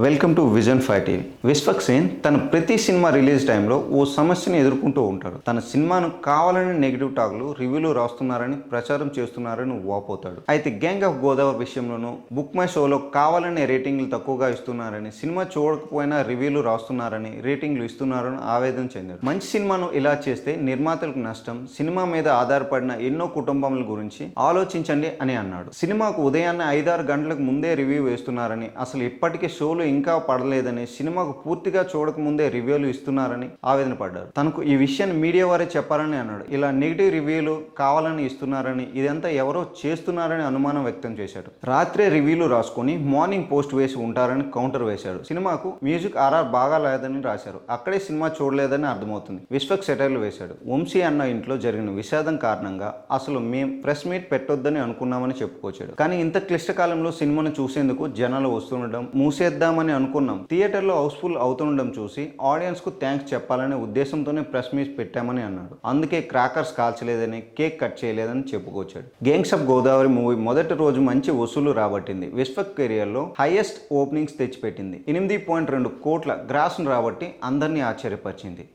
Welcome to Vision Five TV Vishwak Sen తన ప్రతి cinema release టైంలో ఓ సమస్యను ఎదుర్కొంటూ ఉంటాడు. తన సినిమాను కావాలని నెగిటివ్ టాక్లు రివ్యూలు రాస్తున్నారని ప్రచారం చేస్తున్నారని వాపోతాడు. అయితే గ్యాంగ్ ఆఫ్ గోదావరి విషయంలోనూ బుక్ మై షోలో కావాలనే రేటింగ్లు తక్కువగా ఇస్తున్నారని సినిమా చూడకపోయినా రివ్యూలు రాస్తున్నారని రేటింగ్లు ఇస్తున్నారని ఆవేదన చెందాడు. మంచి సినిమాను ఇలా చేస్తే నిర్మాతలకు నష్టం సినిమా మీద ఆధారపడిన ఎన్నో కుటుంబముల గురించి ఆలోచించండి అని అన్నాడు. సినిమాకు ఉదయాన్నే ఐదారు గంటలకు ముందే రివ్యూ వేస్తున్నారని అసలు ఇప్పటికే షోలు ఇంకా పడలేదని సినిమాకు పూర్తిగా చూడకముందే రివ్యూలు ఇస్తున్నారని ఆవేదన పడ్డారు. తనకు ఈ విషయాన్ని మీడియా వారే చెప్పారని అన్నాడు. ఇలా నెగిటివ్ రివ్యూలు కావాలని ఇస్తున్నారని ఇదంతా ఎవరో చేస్తున్నారని అనుమానం వ్యక్తం చేశాడు. రాత్రే రివ్యూలు రాసుకొని మార్నింగ్ పోస్ట్ వేసి ఉంటారని కౌంటర్ వేశాడు. సినిమాకు మ్యూజిక్ ఆర్ఆర్ బాగా లేదని రాశారు. అక్కడే సినిమా చూడలేదని అర్థమవుతుంది. విశ్వక్ సెటైర్లు వేశాడు. వంశీ అన్న ఇంట్లో జరిగిన విషాదం కారణంగా అసలు మేం ప్రెస్ మీట్ పెట్టొద్దని అనుకున్నామని చెప్పుకొచ్చాడు. కానీ ఇంత క్లిష్ట కాలంలో సినిమాను చూసేందుకు జనాలు వస్తుండడం మూసేద్దాం చేద్దామని అనుకున్నాం. థియేటర్లో హౌస్ఫుల్ అవుతుండడం చూసి ఆడియన్స్కు థ్యాంక్స్ చెప్పాలనే ఉద్దేశంతోనే ప్రెస్ మీట్ పెట్టామని అన్నాడు. అందుకే క్రాకర్స్ కాల్చలేదని కేక్ కట్ చేయలేదని చెప్పుకొచ్చాడు. గేంగ్స్ ఆఫ్ గోదావరి మూవీ మొదటి రోజు మంచి వసూలు రాబట్టింది. విశ్వక్ కెరియర్లో హైయెస్ట్ ఓపెనింగ్స్ తెచ్చిపెట్టింది. ఎనిమిది పాయింట్ రెండు కోట్ల గ్రాస్ను రాబట్టి అందరినీ ఆశ్చర్యపరిచింది.